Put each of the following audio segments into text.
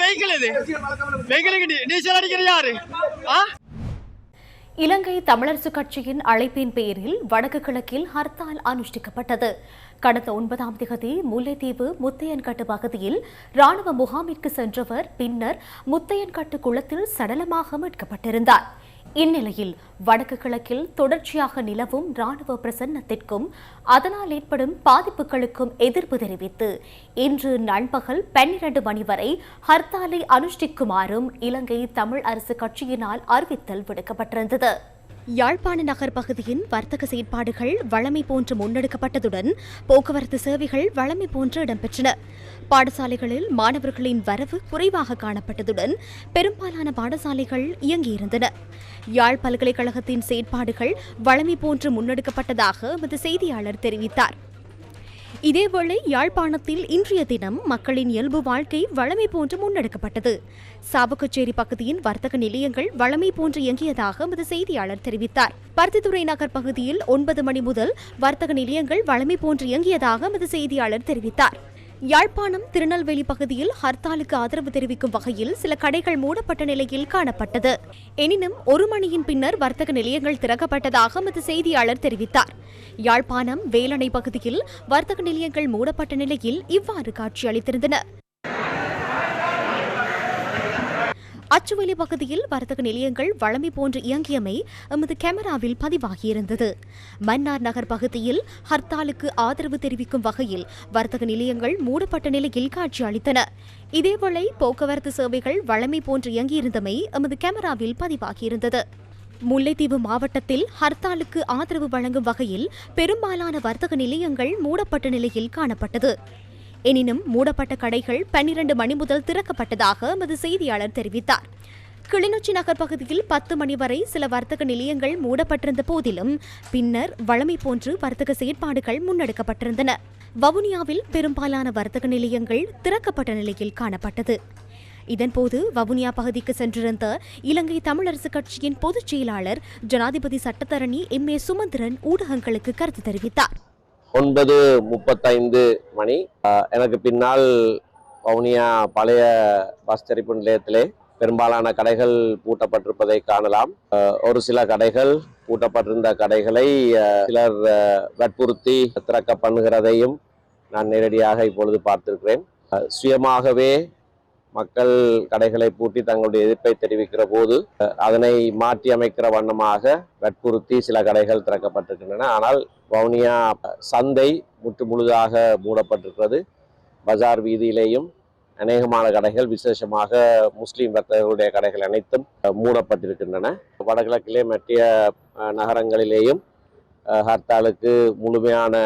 Vehicle இது? வெஹிக்கிளுக்கு diesel அடிக்கிற யாரு? ஆ? இலங்கை தமிழரசு கட்சியின் அழைப்பின் பேரில் வடக்கு கிழக்கில் ஹர்த்தால் அனுஷ்டிக்கப்பட்டது. கடந்த ஒன்பதாம் திகதி முல்லைத்தீவு முத்தையன்கட்டு பகுதியில் ராணுவ முகாமிற்கு சென்றவர் பின்னர் முத்தையன்கட்டு குளத்தில் சடலமாக மீட்கப்பட்டிருந்தார். இந்நிலையில் வடக்கு கிழக்கில் தொடர்ச்சியாக நிலவும் ராணுவ பிரசன்னத்திற்கும் அதனால் ஏற்படும் பாதிப்புகளுக்கும் எதிர்ப்பு தெரிவித்து இன்று நண்பகல் பன்னிரண்டு மணி வரை ஹர்த்தாலை அனுஷ்டிக்குமாறும் இலங்கை தமிழ் அரசு கட்சியினால் அறிவித்தல் விடுக்கப்பட்டிருந்தது. யாழ்ப்பாண நகர் பகுதியின் வர்த்தக செயற்பாடுகள் வழமை போன்று முன்னெடுக்கப்பட்டதுடன் போக்குவரத்து சேவைகள் வளமை போன்று இடம்பெற்றன. பாடசாலைகளில் மாணவர்களின் வரவு குறைவாக காணப்பட்டதுடன் பெரும்பாலான பாடசாலைகள் இயங்கியிருந்தன. யாழ் பல்கலைக்கழகத்தின் செயற்பாடுகள் வளமை போன்று முன்னெடுக்கப்பட்டதாக எமது செய்தியாளர் தெரிவித்தார். இதேவேளை யாழ்ப்பாணத்தில் இன்றைய தினம் மக்களின் இயல்பு வாழ்க்கை வழமை போன்று முன்னெடுக்கப்பட்டது. சாவகச்சேரி பகுதியின் வர்த்தக நிலையங்கள் வழமை போன்று இயங்கியதாக எமது செய்தியாளர் தெரிவித்தார். பருத்தித்துறை நகர் பகுதியில் ஒன்பது மணி முதல் வர்த்தக நிலையங்கள் வழமை போன்று இயங்கியதாக எமது செய்தியாளர் தெரிவித்தார். யாழ்ப்பாணம் திருநெல்வேலி பகுதியில் ஹர்த்தாலுக்கு ஆதரவு தெரிவிக்கும் வகையில் சில கடைகள் மூடப்பட்ட நிலையில் காணப்பட்டது. எனினும் ஒரு மணியின் பின்னர் வர்த்தக நிலையங்கள் திறக்கப்பட்டதாக எமது செய்தியாளர் தெரிவித்தார். யாழ்ப்பாணம் வேலணை பகுதியில் வர்த்தக நிலையங்கள் மூடப்பட்ட நிலையில் இவ்வாறு காட்சியளித்திருந்தன அச்சுவேலி பகுதியில் வர்த்தக நிலையங்கள் வழமை போன்று இயங்கியமை எமது கேமராவில் பதிவாகியிருந்தது. மன்னார் நகர் பகுதியில் ஹர்த்தாலுக்கு ஆதரவு தெரிவிக்கும் வகையில் வர்த்தக நிலையங்கள் மூடப்பட்ட நிலையில் காட்சியளித்தன இதேவேளை போக்குவரத்து சேவைகள் வழமை போன்று இயங்கியிருந்தமை எமது கேமராவில் பதிவாகியிருந்தது. முல்லைத்தீவு மாவட்டத்தில் ஹர்த்தாலுக்கு ஆதரவு வழங்கும் வகையில் பெரும்பாலான வர்த்தக நிலையங்கள் மூடப்பட்ட நிலையில் காணப்பட்டது. எனினும் மூடப்பட்ட கடைகள் பன்னிரண்டு மணி முதல் திறக்கப்பட்டதாக எமது செய்தியாளர் தெரிவித்தார். கிளிநொச்சி நகர் பகுதியில் பத்து மணி வரை சில வர்த்தக நிலையங்கள் மூடப்பட்டிருந்த போதிலும் பின்னர் வழமை போன்று வர்த்தக செயற்பாடுகள் முன்னெடுக்கப்பட்டிருந்தன. வவுனியாவில் பெரும்பாலான வர்த்தக நிலையங்கள் திறக்கப்பட்ட நிலையில் காணப்பட்டது. இதன்போது வவுனியா பகுதிக்கு சென்றிருந்த இலங்கை தமிழரசு கட்சியின் பொதுச் செயலாளர் ஜனாதிபதி சட்டத்தரணி எம் ஏ சுமந்திரன் ஊடகங்களுக்கு கருத்து தெரிவித்தார். ஒன்பது முப்பத்தைந்து மணி. எனக்கு பின்னால் வவுனியா பழைய பஸ் தெரிப்பு நிலையத்திலே பெரும்பாலான கடைகள் பூட்டப்பட்டிருப்பதை காணலாம். ஒரு சில கடைகள் பூட்டப்பட்டிருந்த கடைகளை சிலர் வற்புறுத்தி திறக்க பண்ணுகிறதையும் நான் நேரடியாக இப்பொழுது பார்த்திருக்கிறேன். சுயமாகவே மக்கள் கடைகளை பூட்டி தங்களுடைய எதிர்ப்பை தெரிவிக்கிற போது அதனை மாற்றி அமைக்கிற வண்ணமாக வற்புறுத்தி சில கடைகள் திறக்கப்பட்டிருக்கின்றன. ஆனால் வவுனியா சந்தை முற்று முழுதாக மூடப்பட்டிருக்கிறது. பஜார் வீதியிலேயும் அநேகமான கடைகள் விசேஷமாக முஸ்லீம் வர்த்தகர்களுடைய கடைகள் அனைத்தும் மூடப்பட்டிருக்கின்றன. வடகிழக்கிலே மற்ற நகரங்களிலேயும் ஹர்த்தாலுக்கு முழுமையான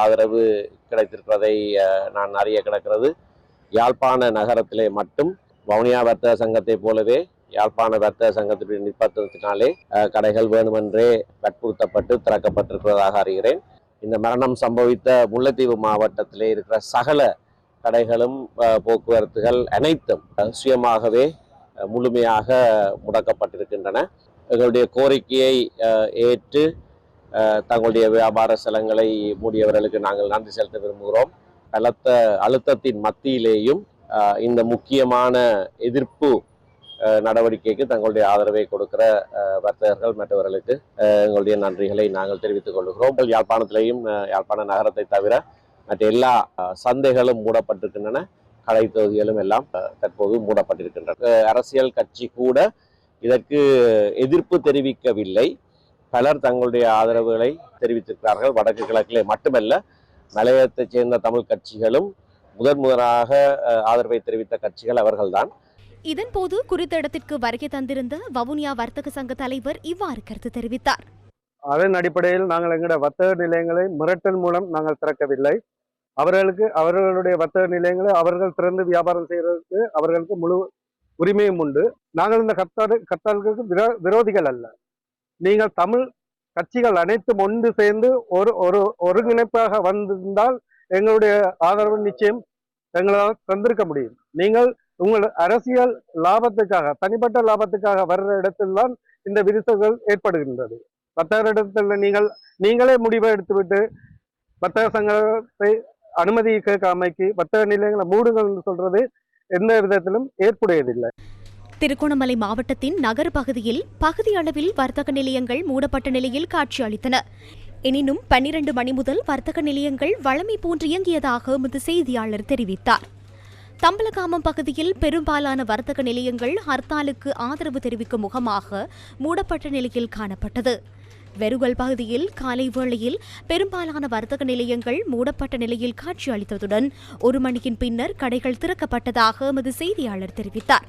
ஆதரவு கிடைத்திருக்கிறதை நான் அறிய கிடக்கிறது. யாழ்ப்பாண நகரத்திலே மட்டும் வவுனியா வர்த்தக சங்கத்தை போலவே யாழ்ப்பாண வர்த்தக சங்கத்தினுடைய நிர்பந்தத்தினாலே கடைகள் வேணுமென்றே வற்புறுத்தப்பட்டு திறக்கப்பட்டிருக்கிறதாக அறிகிறேன். இந்த மரணம் சம்பவித்த முல்லைத்தீவு மாவட்டத்திலே இருக்கிற சகல கடைகளும் போக்குவரத்துகள் அனைத்தும் சுயமாகவே முழுமையாக முடக்கப்பட்டிருக்கின்றன. எங்களுடைய கோரிக்கையை ஏற்று தங்களுடைய வியாபார ஸ்தலங்களை மூடியவர்களுக்கு நாங்கள் நன்றி செலுத்த விரும்புகிறோம். பலத்த அழுத்தத்தின் மத்தியிலேயும் இந்த முக்கியமான எதிர்ப்பு நடவடிக்கைக்கு தங்களுடைய ஆதரவை கொடுக்கிற அஹ், வர்த்தகர்கள் மற்றவர்களுக்கு எங்களுடைய நன்றிகளை நாங்கள் தெரிவித்துக் கொள்கிறோம். யாழ்ப்பாணத்திலேயும் யாழ்ப்பாண நகரத்தை தவிர மற்ற எல்லா சந்தைகளும் மூடப்பட்டிருக்கின்றன. கடை தொகுதிகளும் எல்லாம் தற்போது மூடப்பட்டிருக்கின்றன. அரசியல் கட்சி கூட இதற்கு எதிர்ப்பு தெரிவிக்கவில்லை. பலர் தங்களுடைய ஆதரவுகளை தெரிவித்திருக்கிறார்கள். வடக்கு கிழக்கிலே மட்டுமல்ல மலையத்தைச் சேர்ந்த தமிழ் கட்சிகளும் முதன் முதலாக ஆதரவை தெரிவித்த கட்சிகள் அவர்கள்தான். இதன்போது குறித்த இடத்திற்கு வருகை தந்திருந்த வவுனியா வர்த்தக சங்க தலைவர் இவ்வாறு கருத்து தெரிவித்தார். அதன் அடிப்படையில் நாங்கள் எங்களுடைய வர்த்தக நிலையங்களை மிரட்டல் மூலம் நாங்கள் திறக்கவில்லை. அவர்களுக்கு அவர்களுடைய வர்த்தக நிலையங்களை அவர்கள் திறந்து வியாபாரம் செய்வதற்கு அவர்களுக்கு முழு உரிமையும் உண்டு. நாங்கள் இந்த கத்தாடு விரோ விரோதிகள் அல்ல. நீங்கள் தமிழ் கட்சிகள் அனைத்தும் ஒன்று சேர்ந்து ஒரு ஒரு ஒருங்கிணைப்பாக வந்திருந்தால் எங்களுடைய ஆதரவு நிச்சயம் எங்களால் தந்திருக்க முடியும். நீங்கள் உங்கள் அரசியல் லாபத்துக்காக தனிப்பட்ட லாபத்துக்காக வர்ற இடத்தில்தான் இந்த விரிசல்கள் ஏற்படுகின்றது. வர்த்தக இடத்துல நீங்கள் நீங்களே முடிவை எடுத்துவிட்டு வர்த்தக சங்கத்தை அனுமதி கேட்காமைக்கு வர்த்தக நிலையங்களை மூடுங்கள் என்று சொல்றது எந்த விதத்திலும் ஏற்புடையதில்லை. திருகோணமலை மாவட்டத்தின் நகர் பகுதியில் பகுதி அளவில் வர்த்தக நிலையங்கள் மூடப்பட்ட நிலையில் காட்சியளித்தன எனினும் பன்னிரண்டு மணி முதல் வர்த்தக நிலையங்கள் வழமை போன்று இயங்கியதாக எமது செய்தியாளர் தெரிவித்தார். தம்பலகாமம் பகுதியில் பெரும்பாலான வர்த்தக நிலையங்கள் ஹர்த்தாலுக்கு ஆதரவு தெரிவிக்கும் முகமாக மூடப்பட்ட நிலையில் காணப்பட்டது. வெறுகல் பகுதியில் காலை வேளையில் பெரும்பாலான வர்த்தக நிலையங்கள் மூடப்பட்ட நிலையில் காட்சியளித்ததுடன் ஒரு மணியின் பின்னர் கடைகள் திறக்கப்பட்டதாக எமது செய்தியாளர் தெரிவித்தார்.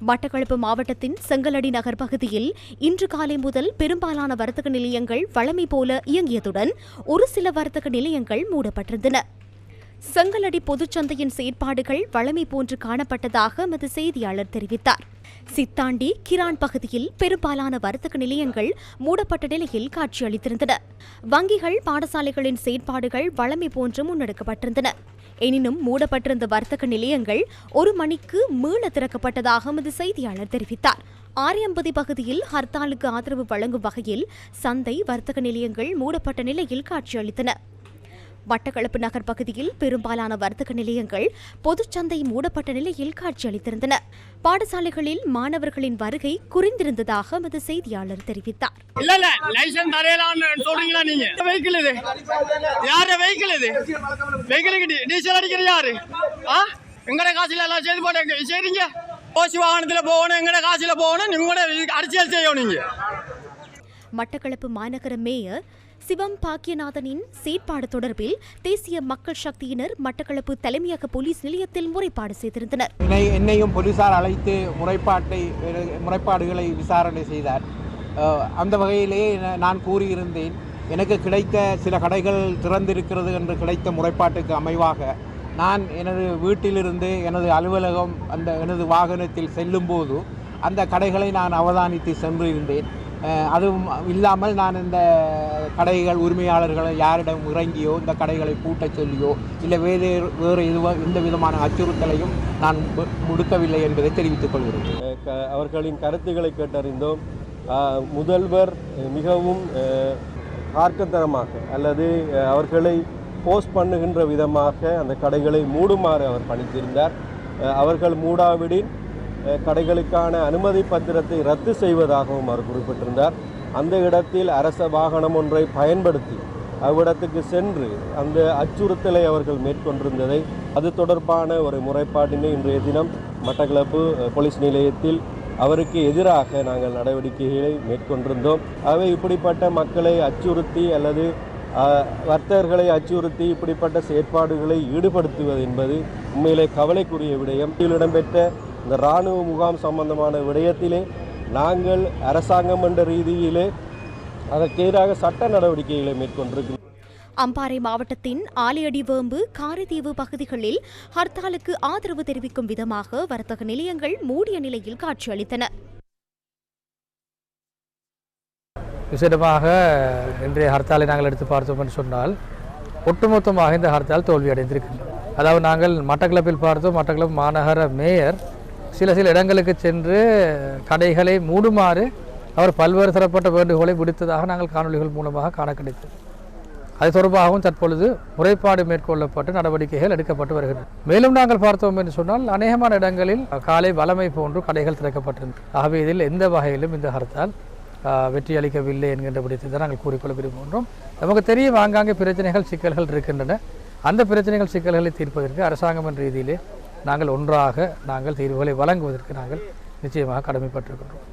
மட்டக்களப்பு மாவட்டத்தின் செங்கலடி நகர் பகுதியில் இன்று காலை முதல் பெரும்பாலான வர்த்தக நிலையங்கள் வழமை போல இயங்கியதுடன் ஒரு சில வர்த்தக நிலையங்கள் மூடப்பட்டிருந்தன. செங்கலடி பொதுச்சந்தையின் செயற்பாடுகள் வழமை போன்று காணப்பட்டதாக எமது செய்தியாளர் தெரிவித்தார். சித்தாண்டி கிரான் பகுதியில் பெரும்பாலான வர்த்தக நிலையங்கள் மூடப்பட்ட நிலையில் காட்சியளித்திருந்தன. வங்கிகள் பாடசாலைகளின் செயற்பாடுகள் வழமை போன்று முன்னெடுக்கப்பட்டிருந்தன. எனினும் மூடப்பட்டிருந்த வர்த்தக நிலையங்கள் ஒரு மணிக்கு மீள திறக்கப்பட்டதாக எமது செய்தியாளர் தெரிவித்தார். ஆரியம்பதி பகுதியில் ஹர்த்தாலுக்கு ஆதரவு வழங்கும் வகையில் சந்தை வர்த்தக நிலையங்கள் மூடப்பட்ட நிலையில் காட்சியளித்தன. வட்டக்களப்பு நகர் பகுதியில் பெரும்பாலான வர்த்தக நிலையங்கள் பொதுச்சந்தை மூடப்பட்ட நிலையில் காட்சியளித்திருந்தன பாடசாலைகளில் மாணவர்களின் வருகை குறைந்திருந்ததாக எமது செய்தியாளர் தெரிவித்தார். இல்ல இல்ல லைசன்ஸ் தரையலான்னு சொல்றீங்களா நீங்க? வெஹிக்கிள் இது? யார வெஹிக்கிள் இது? வெஹிக்கிளுக்கு டீசல் அடிக்கிற யாரு? ஆ? எங்கட காசுல எல்லாம் செய்து போட்டு செய்றீங்க ஓசி வாகனத்துல போகணும் எங்கட காசுல போகணும் நீங்க அரசியல் செய்யணும் மட்டக்களப்பு மாநகர மேயர் சிவம் பாக்கியநாதனின் செயற்பாடு தொடர்பில் தேசிய மக்கள் சக்தியினர் மட்டக்களப்பு தலைமையக போலீஸ் நிலையத்தில் முறைப்பாடு செய்திருந்தனர். என்னையும் போலீசார் அழைத்து முறைப்பாட்டை முறைப்பாடுகளை விசாரணை செய்தார். அந்த வகையிலேயே நான் கூறியிருந்தேன் எனக்கு கிடைத்த சில கடைகள் திறந்திருக்கிறது என்று கிடைத்த முறைப்பாட்டுக்கு அமைவாக நான் எனது வீட்டிலிருந்து எனது அலுவலகம் அந்த எனது வாகனத்தில் செல்லும்போது அந்த கடைகளை நான் அவதானித்து சென்றிருந்தேன். அதுவும் இல்லாமல் நான் இந்த கடைகள் உரிமையாளர்களை யாரிடம் இறங்கியோ இந்த கடைகளை பூட்டச் சொல்லியோ இல்லை வேறு வேறு எதுவோ எந்த விதமான அச்சுறுத்தலையும் நான் முடுக்கவில்லை என்பதை தெரிவித்துக் கொள்கிறேன். க- அவர்களின் கருத்துக்களை கேட்டறிந்தோம். முதல்வர் மிகவும் அஹ், ஆர்க்கத்தரமாக அல்லது அவர்களை போஸ்ட் பண்ணுகின்ற விதமாக அந்த கடைகளை மூடுமாறு அவர் பணித்திருந்தார். அவர்கள் மூடாவிடின் கடைகளுக்கான அனுமதி பத்திரத்தை ரத்து செய்வதாகவும் அவர் குறிப்பிட்டிருந்தார். அந்த இடத்தில் அரச வாகனம் ஒன்றை பயன்படுத்தி அவ்விடத்துக்கு சென்று அந்த அச்சுறுத்தலை அவர்கள் மேற்கொண்டிருந்ததை அது தொடர்பான ஒரு முறைப்பாட்டினை இன்றைய தினம் மட்டக்களப்பு போலீஸ் நிலையத்தில் அவருக்கு எதிராக நாங்கள் நடவடிக்கைகளை மேற்கொண்டிருந்தோம். அவை இப்படிப்பட்ட மக்களை அச்சுறுத்தி அல்லது வர்த்தகர்களை அச்சுறுத்தி இப்படிப்பட்ட செயற்பாடுகளை ஈடுபடுத்துவது என்பது உண்மையிலே கவலைக்குரிய விடயம். இதில் இடம்பெற்ற இந்த இராணுவ முகாம் சம்பந்தமான விடயத்திலே நாங்கள் அரசாங்கம் என்ற ரீதியிலே அதற்கு எதிராக சட்ட நடவடிக்கைகளை மேற்கொண்டிருக்கிறோம். அம்பாறை மாவட்டத்தின் ஆலையடிவேம்பு காரைதீவு பகுதிகளில் ஹர்த்தாலுக்கு ஆதரவு தெரிவிக்கும் விதமாக வர்த்தக நிலையங்கள் மூடிய நிலையில் காட்சியளித்தன விசேடமாக இன்றைய ஹர்த்தாலை நாங்கள் எடுத்து பார்த்தோம் என்று சொன்னால் ஒட்டுமொத்தமாக இந்த ஹர்த்தால் தோல்வி அடைந்திருக்கின்றோம் அதாவது நாங்கள் மட்டக்களப்பில் பார்த்தோம் மட்டக்களப்பு மாநகர மேயர் சில சில இடங்களுக்கு சென்று கடைகளை மூடுமாறு அவர் பல்வேறு தரப்பட்ட வேண்டுகோளை விடுத்ததாக நாங்கள் காணொளிகள் மூலமாக காண கிடைத்தது அது தொடர்பாகவும் தற்பொழுது முறைப்பாடு மேற்கொள்ளப்பட்டு நடவடிக்கைகள் எடுக்கப்பட்டு வருகின்றன மேலும் நாங்கள் பார்த்தோம் என்று சொன்னால் அநேகமான இடங்களில் காலை வளமை போன்று கடைகள் திறக்கப்பட்டிருந்தது. ஆகவே இதில் எந்த வகையிலும் இந்த ஹர்த்தால் வெற்றி அளிக்கவில்லை என்கின்ற தான் நாங்கள் கூறிக்கொள்ள விரும்புகின்றோம். நமக்கு தெரியும் ஆங்காங்கே பிரச்சனைகள் சிக்கல்கள் இருக்கின்றன. அந்த பிரச்சனைகள் சிக்கல்களை தீர்ப்பதற்கு அரசாங்கம் என்ற ரீதியிலே நாங்கள் ஒன்றாக நாங்கள் தீர்வுகளை வழங்குவதற்கு நாங்கள் நிச்சயமாக கடமைப்பட்டிருக்கின்றோம்.